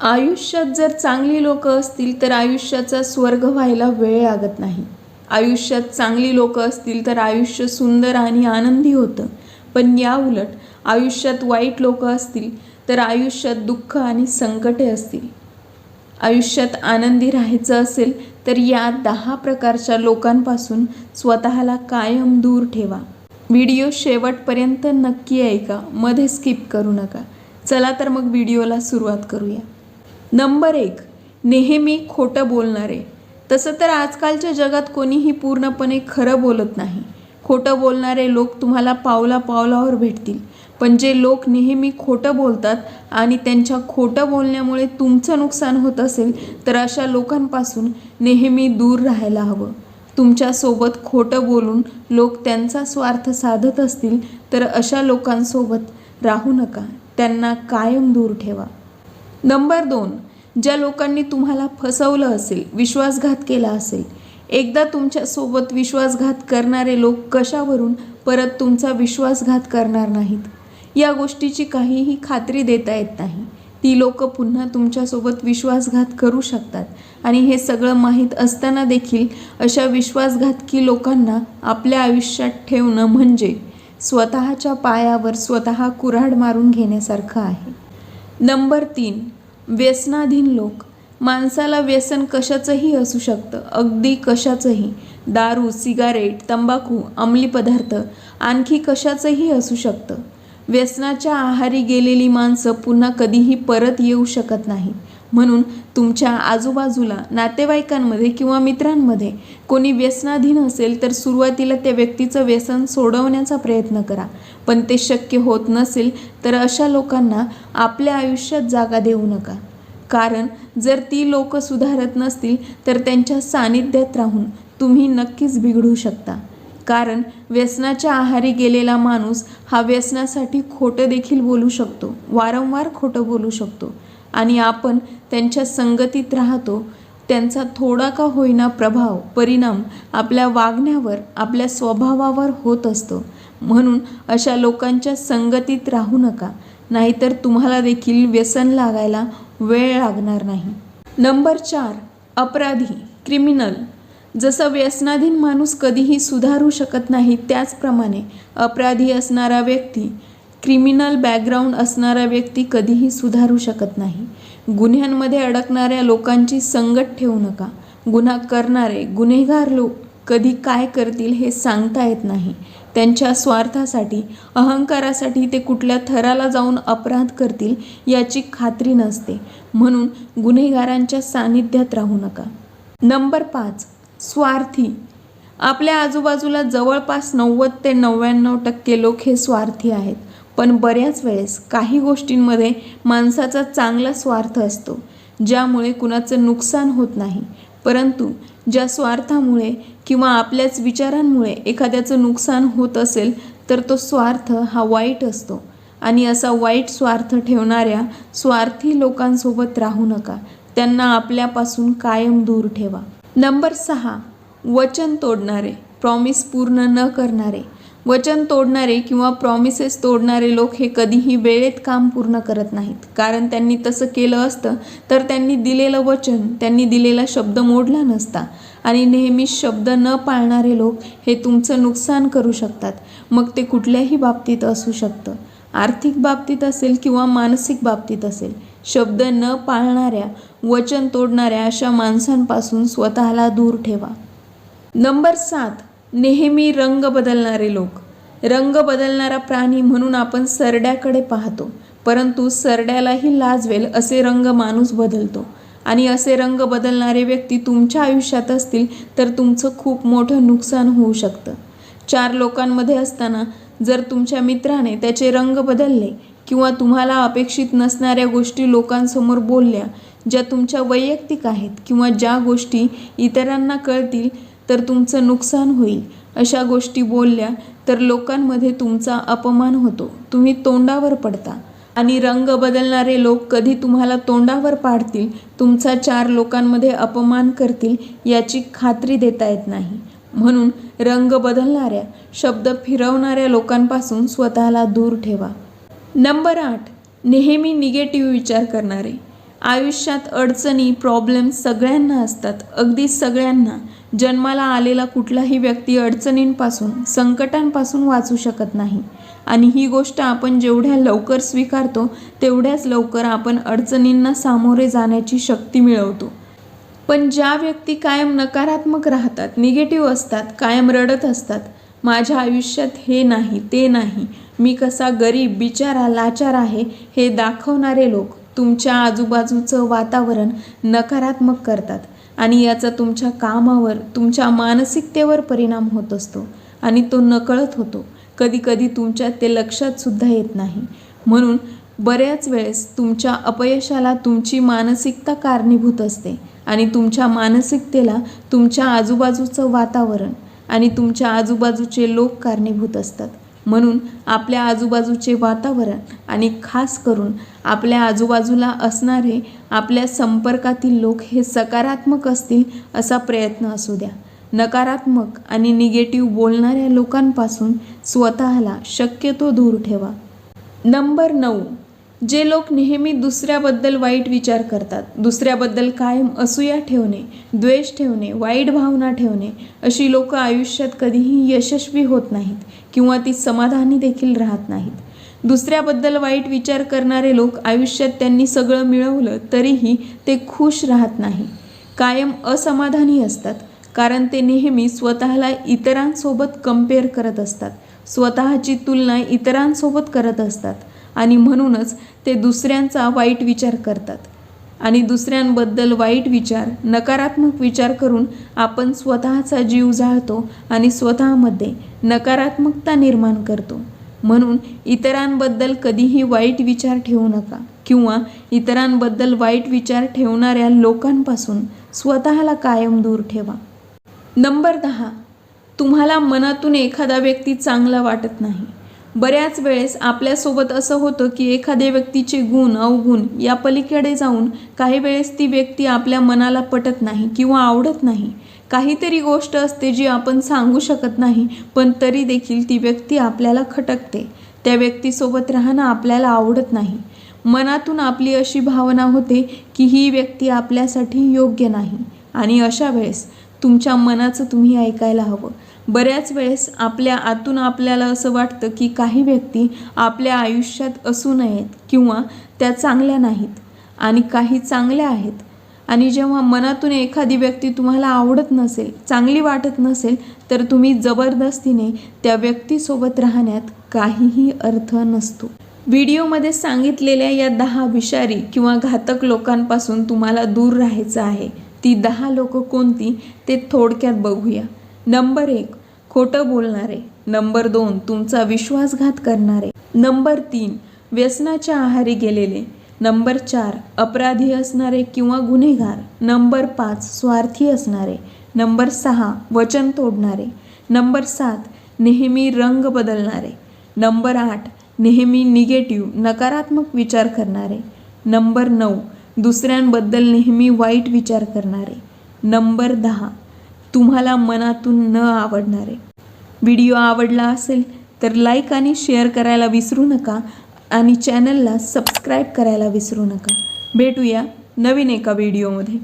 आयुष्यात जर चांगली लोक असतील तर आयुष्याचा स्वर्ग व्हायला वेळ लागत नाही. आयुष्यात चांगली लोक असतील तर आयुष्य सुंदर आणि आनंदी होतं. पण या उलट आयुष्यात वाईट लोक असतील तर आयुष्यात दुःख आणि संकटे असतील. आयुष्यात आनंदी राहायचं असेल तर या दहा प्रकारच्या लोकांपासून स्वतःला कायम दूर ठेवा. व्हिडिओ शेवटपर्यंत नक्की ऐका मध्ये स्किप करू नका. चला तर मग व्हिडिओला सुरुवात करूया. नंबर एक नेहमी खोटं बोलणारे. तसं तर आजकालच्या जगात कोणीही पूर्णपणे खरं बोलत नाही. खोटं बोलणारे लोक तुम्हाला पावला पावलावर भेटतील. पण जे लोक नेहमी खोटं बोलतात आणि त्यांच्या खोटं बोलण्यामुळे तुमचं नुकसान होत असेल तर अशा लोकांपासून नेहमी दूर राहायला हवं. तुमच्यासोबत खोटं बोलून लोक त्यांचा स्वार्थ साधत असतील तर अशा लोकांसोबत राहू नका. त्यांना कायम दूर ठेवा. नंबर दोन ज्या लोकांनी तुम्हाला फसवलं असेल विश्वासघात केला असेल एकदा तुमच्यासोबत विश्वासघात करणारे लोक कशावरून परत तुमचा विश्वासघात करणार नाहीत? या गोष्टीची काहीही खात्री देता येत नाही. ती लोक पुन्हा तुमच्यासोबत विश्वासघात करू शकतात आणि हे सगळं माहीत असताना देखील अशा विश्वासघातकी लोकांना आपल्या आयुष्यात ठेवणं म्हणजे स्वतःच्या पायावर स्वतः कुऱ्हाड मारून घेण्यासारखं आहे. नंबर तीन व्यसनाधीन लोक. माणसाला व्यसन कशाचंही असू शकतं. अगदी कशाचंही. दारू सिगारेट तंबाखू अंमली पदार्थ आणखी कशाचंही असू शकतं. व्यसनाच्या आहारी गेलेली माणसं पुन्हा कधीही परत येऊ शकत नाही. म्हणून तुमच्या आजूबाजूला नातेवाईकांमध्ये किंवा मित्रांमध्ये कोणी व्यसनाधीन असेल तर सुरुवातीला त्या व्यक्तीचं व्यसन सोडवण्याचा प्रयत्न करा. पण ते शक्य होत नसेल तर अशा लोकांना आपल्या आयुष्यात जागा देऊ नका. कारण जर ती लोक सुधारत नसतील तर त्यांच्या सानिध्यात राहून तुम्ही नक्कीच बिघडू शकता. कारण व्यसनाच्या आहारी गेलेला माणूस हा व्यसनासाठी खोटं देखील बोलू शकतो. वारंवार खोटं बोलू शकतो. आणि आपण त्यांच्या संगतीत राहतो. त्यांचा थोडा का होईना प्रभाव परिणाम आपल्या वागण्यावर आपल्या स्वभावावर होत असतो. म्हणून अशा लोकांच्या संगतीत राहू नका. नाहीतर तुम्हाला देखील व्यसन लागायला वेळ लागणार नाही. नंबर चार अपराधी क्रिमिनल. जसं व्यसनाधीन माणूस कधीही सुधारू शकत नाही त्याचप्रमाणे अपराधी असणारा व्यक्ती क्रिमिनल बॅकग्राऊंड असणारा व्यक्ती कधीही सुधारू शकत नाही. गुन्ह्यांमध्ये अडकणाऱ्या लोकांची संगत ठेवू नका. गुन्हा करणारे गुन्हेगार लोक कधी काय करतील हे सांगता येत नाही. त्यांच्या स्वार्थासाठी अहंकारासाठी ते कुठल्या थराला जाऊन अपराध करतील याची खात्री नसते. म्हणून गुन्हेगारांच्या सानिध्यात राहू नका. नंबर पाच. स्वार्थी. आपल्या आजूबाजूला जवळपास नव्वद ते नव्याण्णव टक्के लोक हे स्वार्थी आहेत. पण बऱ्याच वेळेस काही गोष्टींमध्ये माणसाचा चांगला स्वार्थ असतो ज्यामुळे कुणाचं नुकसान होत नाही. परंतु ज्या स्वार्थामुळे किंवा आपल्याच विचारांमुळे एखाद्याचं नुकसान होत असेल तर तो स्वार्थ हा वाईट असतो. आणि असा वाईट स्वार्थ ठेवणाऱ्या स्वार्थी लोकांसोबत राहू नका. त्यांना आपल्यापासून कायम दूर ठेवा. नंबर सहा वचन तोडणारे प्रॉमिस पूर्ण न करणारे. वचन तोडणारे किंवा प्रॉमिसेस तोडणारे लोक हे कधीही वेळेत काम पूर्ण करत नाहीत. कारण त्यांनी तसं केलं असतं तर त्यांनी दिलेलं वचन त्यांनी दिलेला शब्द मोडला नसता. आणि नेहमी शब्द न पाळणारे लोक हे तुमचं नुकसान करू शकतात. मग ते कुठल्याही बाबतीत असू शकतं. आर्थिक बाबतीत असेल किंवा मानसिक बाबतीत असेल शब्द न पाळणाऱ्या वचन तोडणाऱ्या अशा माणसांपासून स्वतःला दूर ठेवा. नंबर सात नेहमी रंग बदलणारे लोक. रंग बदलणारा प्राणी म्हणून आपण सरड्याकडे पाहतो परंतु सरड्यालाही लाजवेल असे रंग माणूस बदलतो. आणि असे रंग बदलणारे व्यक्ती तुमच्या आयुष्यात असतील तर तुमचं खूप मोठं नुकसान होऊ शकतं. चार लोकांमध्ये असताना जर तुमच्या मित्राने त्याचे रंग बदलले किंवा तुम्हाला अपेक्षित नसणाऱ्या गोष्टी लोकांसमोर बोलल्या ज्या तुमच्या वैयक्तिक आहेत किंवा ज्या गोष्टी इतरांना कळतील तर तुमचं नुकसान होईल. अशा गोष्टी बोलल्या तर लोकांमध्ये तुमचा अपमान होतो. तुम्ही तोंडावर पडता. आणि रंग बदलणारे लोक कधी तुम्हाला तोंडावर पाडतील तुमचा चार लोकांमध्ये अपमान करतील याची खात्री देता येत नाही. म्हणून रंग बदलणाऱ्या शब्द फिरवणाऱ्या लोकांपासून स्वतःला दूर ठेवा. नंबर आठ. नेहमी निगेटिव्ह विचार करणारे. आयुष्यात अडचणी प्रॉब्लेम सगळ्यांना असतात. अगदी सगळ्यांना. जन्माला आलेला कुठलाही व्यक्ती अडचणींपासून संकटांपासून वाचू शकत नाही. आणि ही गोष्ट आपण जेवढ्या लवकर स्वीकारतो तेवढ्याच लवकर आपण अडचणींना सामोरे जाण्याची शक्ती मिळवतो. पण ज्या व्यक्ती कायम नकारात्मक राहतात निगेटिव्ह असतात कायम रडत असतात माझ्या आयुष्यात हे नाही ते नाही. मी कसा गरीब बिचारा लाचार आहे हे दाखवणारे लोक तुमच्या आजूबाजूचं वातावरण नकारात्मक करतात आणि याचा तुमच्या कामावर तुमच्या मानसिकतेवर परिणाम होत असतो आणि तो नकळत होतो. कधीकधी तुमच्या ते लक्षात सुद्धा येत नाही. म्हणून बऱ्याच वेळेस तुमच्या अपयशाला तुमची मानसिकता कारणीभूत असते आणि तुमच्या मानसिकतेला तुमच्या आजूबाजूचं वातावरण आणि तुमच्या आजूबाजूचे लोक कारणीभूत असतात. म्हणून आपल्या आजूबाजूचे वातावरण आणि खास करून आपल्या आजूबाजूला असणारे आपल्या संपर्कातील लोक हे सकारात्मक असतील असा प्रयत्न असू द्या. नकारात्मक आणि निगेटिव्ह बोलणाऱ्या लोकांपासून स्वतःला शक्यतो दूर ठेवा. नंबर नऊ. जे लोक नेहमी दुसऱ्याबद्दल वाईट विचार करतात दुसऱ्याबद्दल कायम असूया ठेवणे द्वेष ठेवणे वाईट भावना ठेवणे अशी लोक आयुष्यात कधीही यशस्वी होत नाहीत किंवा ती समाधानी देखील राहत नाहीत. दुसऱ्याबद्दल वाईट विचार करणारे लोक आयुष्यात त्यांनी सगळं मिळवलं तरीही ते खुश राहत नाही. कायम असमाधानी असतात कारण ते नेहमी स्वतःला इतरांसोबत कंपेअर करत असतात स्वतःची तुलना इतरांसोबत करत असतात आणि म्हणूनच ते दुसऱ्यांचा वाईट विचार करतात. आणि दुसऱ्यांबद्दल वाईट विचार नकारात्मक विचार करून आपण स्वतःचा जीव जाळतो आणि स्वतःमध्ये नकारात्मकता निर्माण करतो. म्हणून इतरांबद्दल कधीही वाईट विचार ठेवू नका किंवा इतरांबद्दल वाईट विचार ठेवणाऱ्या लोकांपासून स्वतःला कायम दूर ठेवा. नंबर दहा. तुम्हाला मनातून एखादा व्यक्ती चांगला वाटत नाही. बऱ्याच वेळेस आपल्यासोबत असं होतं की एखाद्या व्यक्तीचे गुण अवगुण या पलीकडे जाऊन काही वेळेस ती व्यक्ती आपल्या मनाला पटत नाही किंवा आवडत नाही. काहीतरी गोष्ट असते जी आपण सांगू शकत नाही पण तरी देखील ती व्यक्ती आपल्याला खटकते. त्या व्यक्तीसोबत राहणं आपल्याला आवडत नाही. मनातून आपली अशी भावना होते की ही व्यक्ती आपल्यासाठी योग्य नाही. आणि अशा वेळेस तुमच्या मनाचं तुम्ही ऐकायला हवं. बऱ्याच वेळेस आपल्या आतून आपल्याला असं वाटतं की काही व्यक्ती आपल्या आयुष्यात असू नयेत किंवा त्या चांगल्या नाहीत आणि काही चांगल्या आहेत. आणि जेव्हा मनातून एखादी व्यक्ती तुम्हाला आवडत नसेल चांगली वाटत नसेल तर तुम्ही जबरदस्तीने त्या व्यक्तीसोबत राहण्यात काहीही अर्थ नसतो. व्हिडिओमध्ये सांगितलेल्या या दहा विषारी किंवा घातक लोकांपासून तुम्हाला दूर राहायचं आहे. ती दहा लोक कोणती ते थोडक्यात बघूया. नंबर एक खोटं बोलणारे. नंबर दोन तुमचा विश्वासघात करणारे. नंबर तीन व्यसनाच्या आहारी गेलेले. नंबर चार अपराधी असणारे किंवा गुन्हेगार. नंबर पाच स्वार्थी असणारे. नंबर सहा वचन तोडणारे. नंबर सात नेहमी रंग बदलणारे. नंबर आठ नेहमी निगेटिव्ह नकारात्मक विचार करणारे. नंबर नऊ दुसऱ्यांबद्दल नेहमी वाईट विचार करणारे. नंबर दहा तुम्हाला मनातून न आवडणारे. व्हिडिओ आवडला असेल तर लाईक आणि शेअर करायला विसरू नका आणि चॅनलला सबस्क्राईब करायला विसरू नका. भेटूया नवीन एका व्हिडिओमध्ये.